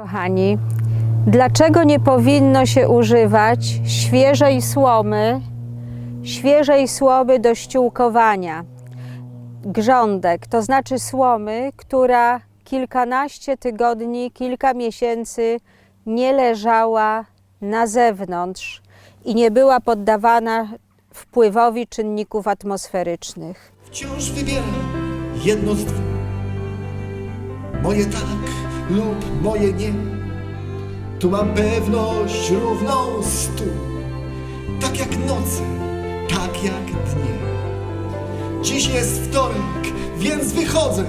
Kochani, dlaczego nie powinno się używać świeżej słomy, świeżej słomy do ściółkowania? Grządek, to znaczy słomy, która kilkanaście tygodni, kilka miesięcy nie leżała na zewnątrz i nie była poddawana wpływowi czynników atmosferycznych. Wciąż wybieram jedno z dwóch. Moje tak lub moje nie. Tu mam pewność równą stu. Tak jak noce, tak jak dnie. Dziś jest wtorek, więc wychodzę.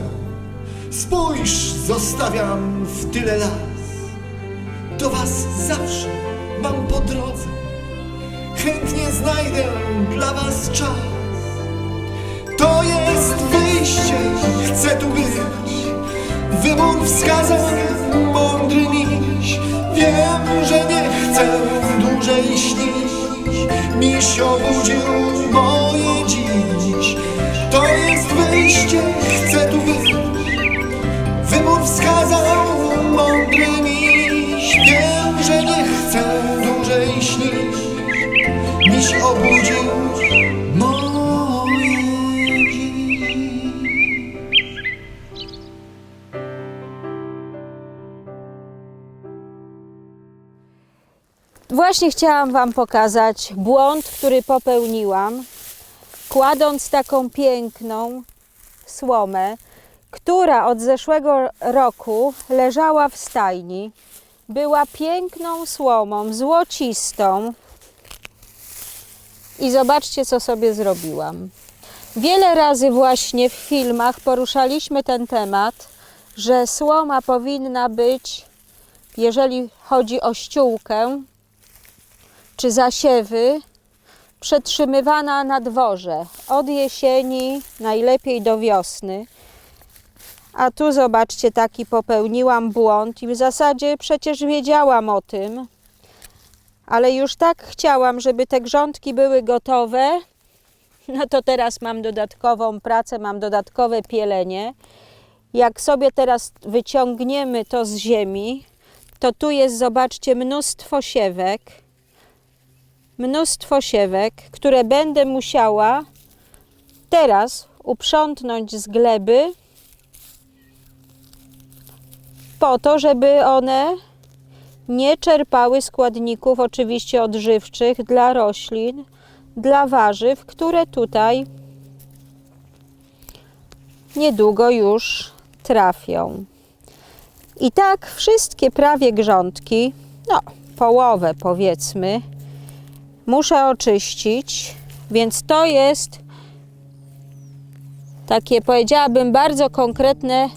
Spójrz, zostawiam w tyle las. Do was zawsze mam po drodze. Chętnie znajdę dla was czas. Wybór wskazał mądry miś. Wiem, że nie chcę dłużej śnić. Miś obudził moje dziś. To jest wyjście, chcę tu być. Wybór wskazał mądry miś. Wiem, że nie chcę dłużej śnić. Miś obudził Właśnie chciałam Wam pokazać błąd, który popełniłam, kładąc taką piękną słomę, która od zeszłego roku leżała w stajni. Była piękną słomą, złocistą. I zobaczcie, co sobie zrobiłam. Wiele razy właśnie w filmach poruszaliśmy ten temat, że słoma powinna być, jeżeli chodzi o ściółkę, czy zasiewy przetrzymywana na dworze od jesieni, najlepiej do wiosny. A tu zobaczcie, taki popełniłam błąd i w zasadzie przecież wiedziałam o tym, ale już tak chciałam, żeby te grządki były gotowe. No to teraz mam dodatkową pracę, mam dodatkowe pielenie. Jak sobie teraz wyciągniemy to z ziemi, to tu jest, zobaczcie, mnóstwo siewek mnóstwo siewek, które będę musiała teraz uprzątnąć z gleby po to, żeby one nie czerpały składników oczywiście odżywczych dla roślin, dla warzyw, które tutaj niedługo już trafią. I tak wszystkie prawie grządki, no połowę powiedzmy, muszę oczyścić, więc to jest takie, powiedziałabym, bardzo konkretne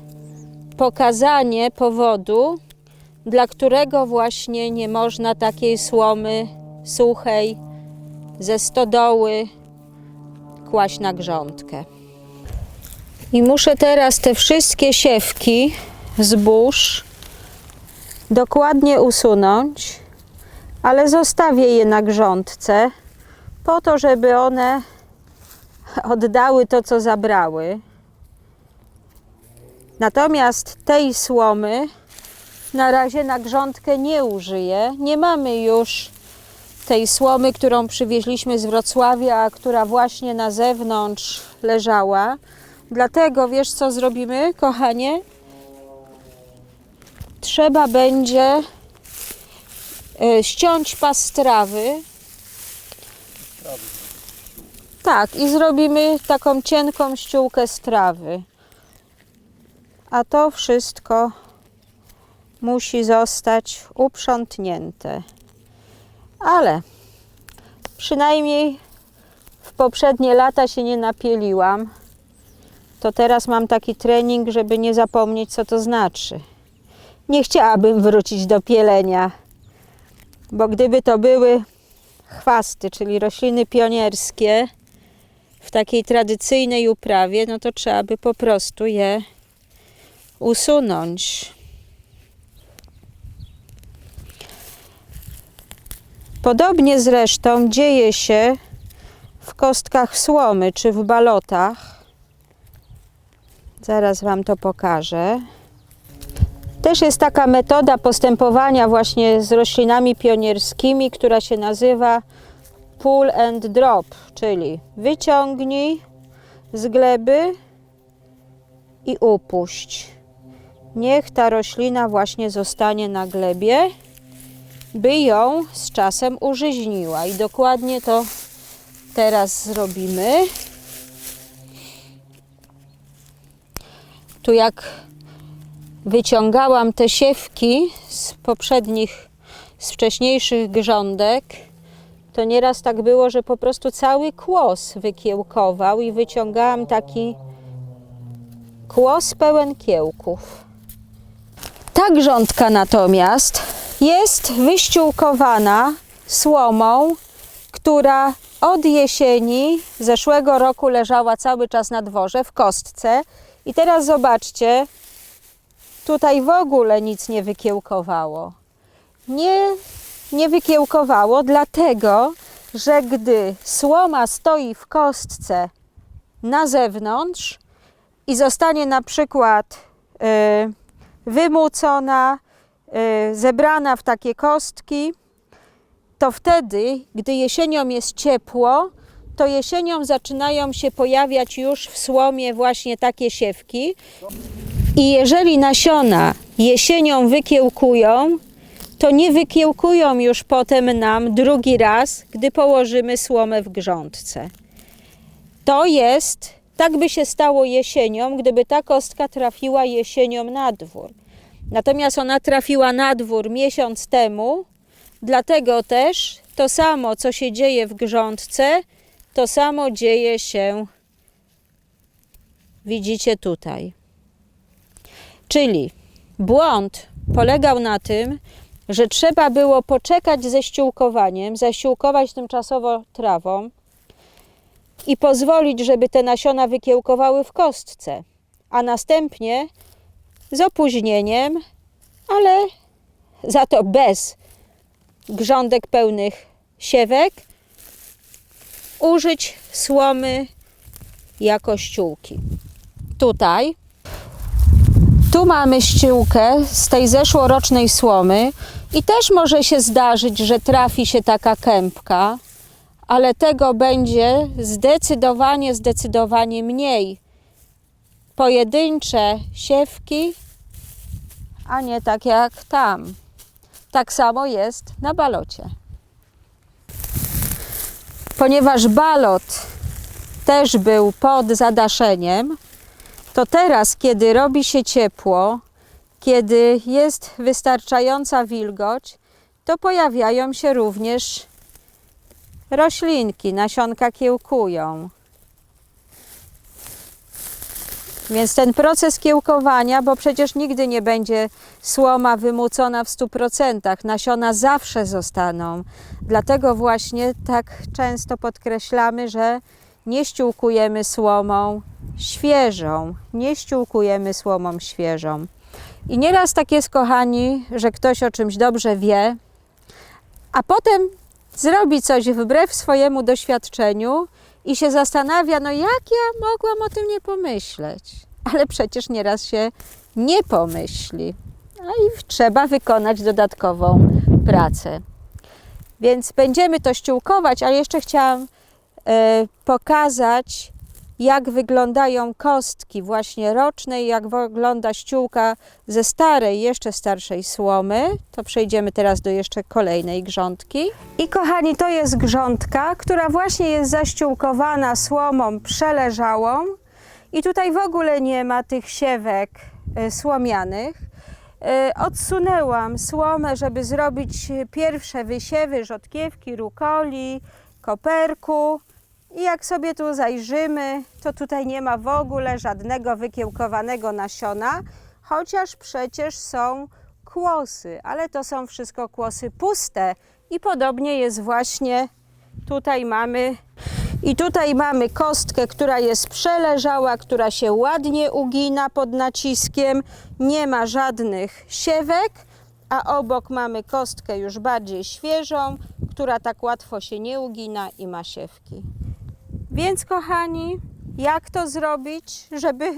pokazanie powodu, dla którego właśnie nie można takiej słomy suchej ze stodoły kłaść na grządkę. I muszę teraz te wszystkie siewki zbóż dokładnie usunąć ale zostawię je na grządce po to, żeby one oddały to, co zabrały. Natomiast tej słomy na razie na grządkę nie użyję. Nie mamy już tej słomy, którą przywieźliśmy z Wrocławia, a która właśnie na zewnątrz leżała. Dlatego wiesz, co zrobimy, kochanie? Trzeba będzie ściąć pas trawy. Tak, i zrobimy taką cienką ściółkę z trawy. A to wszystko musi zostać uprzątnięte. Ale przynajmniej w poprzednie lata się nie napieliłam. To teraz mam taki trening, żeby nie zapomnieć, co to znaczy. Nie chciałabym wrócić do pielenia bo gdyby to były chwasty, czyli rośliny pionierskie w takiej tradycyjnej uprawie, no to trzeba by po prostu je usunąć. Podobnie zresztą dzieje się w kostkach słomy czy w balotach. Zaraz Wam to pokażę. Też jest taka metoda postępowania właśnie z roślinami pionierskimi, która się nazywa pull and drop, czyli wyciągnij z gleby i upuść. Niech ta roślina właśnie zostanie na glebie, by ją z czasem użyźniła. I dokładnie to teraz zrobimy. Tu jak wyciągałam te siewki z poprzednich, z wcześniejszych grządek, to nieraz tak było, że po prostu cały kłos wykiełkował i wyciągałam taki kłos pełen kiełków. Ta grządka natomiast jest wyściółkowana słomą, która od jesieni zeszłego roku leżała cały czas na dworze w kostce. I teraz zobaczcie, tutaj w ogóle nic nie wykiełkowało. Nie, nie wykiełkowało, dlatego że gdy słoma stoi w kostce na zewnątrz i zostanie na przykład y, wymucona, y, zebrana w takie kostki, to wtedy, gdy jesienią jest ciepło, to jesienią zaczynają się pojawiać już w słomie właśnie takie siewki. I jeżeli nasiona jesienią wykiełkują, to nie wykiełkują już potem nam drugi raz, gdy położymy słomę w grządce. To jest, tak by się stało jesienią, gdyby ta kostka trafiła jesienią na dwór. Natomiast ona trafiła na dwór miesiąc temu, dlatego też to samo, co się dzieje w grządce, to samo dzieje się, widzicie tutaj. Czyli błąd polegał na tym, że trzeba było poczekać ze ściółkowaniem, zaściółkować tymczasowo trawą i pozwolić, żeby te nasiona wykiełkowały w kostce, a następnie z opóźnieniem, ale za to bez grządek pełnych siewek, użyć słomy jako ściółki. Tutaj tu mamy ściółkę z tej zeszłorocznej słomy i też może się zdarzyć, że trafi się taka kępka, ale tego będzie zdecydowanie, zdecydowanie mniej. Pojedyncze siewki, a nie tak jak tam. Tak samo jest na balocie. Ponieważ balot też był pod zadaszeniem, to teraz, kiedy robi się ciepło, kiedy jest wystarczająca wilgoć, to pojawiają się również roślinki, nasionka kiełkują. Więc ten proces kiełkowania, bo przecież nigdy nie będzie słoma wymucona w 100%, nasiona zawsze zostaną. Dlatego właśnie tak często podkreślamy, że nie ściółkujemy słomą świeżą, nie ściółkujemy słomą świeżą. I nieraz tak jest, kochani, że ktoś o czymś dobrze wie, a potem zrobi coś wbrew swojemu doświadczeniu i się zastanawia, no jak ja mogłam o tym nie pomyśleć? Ale przecież nieraz się nie pomyśli. No i trzeba wykonać dodatkową pracę. Więc będziemy to ściółkować, ale jeszcze chciałam pokazać, jak wyglądają kostki właśnie roczne i jak wygląda ściółka ze starej, jeszcze starszej słomy. To przejdziemy teraz do jeszcze kolejnej grządki. I kochani, to jest grządka, która właśnie jest zaściółkowana słomą przeleżałą. I tutaj w ogóle nie ma tych siewek e, słomianych. E, Odsunęłam słomę, żeby zrobić pierwsze wysiewy rzodkiewki, rukoli, koperku. I jak sobie tu zajrzymy, to tutaj nie ma w ogóle żadnego wykiełkowanego nasiona, chociaż przecież są kłosy, ale to są wszystko kłosy puste. I podobnie jest właśnie tutaj mamy i tutaj mamy kostkę, która jest przeleżała, która się ładnie ugina pod naciskiem, nie ma żadnych siewek, a obok mamy kostkę już bardziej świeżą, która tak łatwo się nie ugina i ma siewki. Więc kochani, jak to zrobić, żeby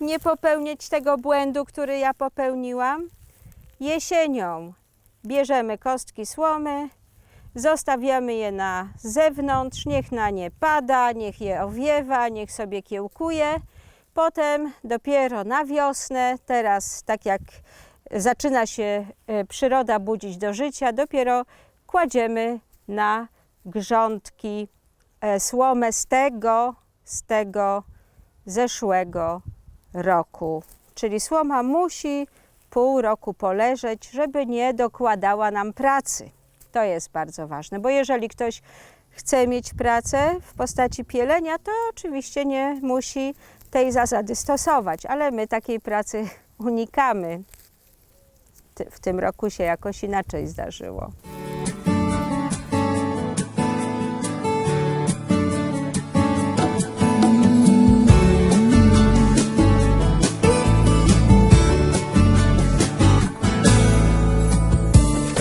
nie popełnić tego błędu, który ja popełniłam? Jesienią bierzemy kostki słomy, zostawiamy je na zewnątrz, niech na nie pada, niech je owiewa, niech sobie kiełkuje. Potem dopiero na wiosnę, teraz tak jak zaczyna się e, przyroda budzić do życia, dopiero kładziemy na grządki słomę z tego, z tego zeszłego roku. Czyli słoma musi pół roku poleżeć, żeby nie dokładała nam pracy. To jest bardzo ważne, bo jeżeli ktoś chce mieć pracę w postaci pielenia, to oczywiście nie musi tej zasady stosować, ale my takiej pracy unikamy. W tym roku się jakoś inaczej zdarzyło.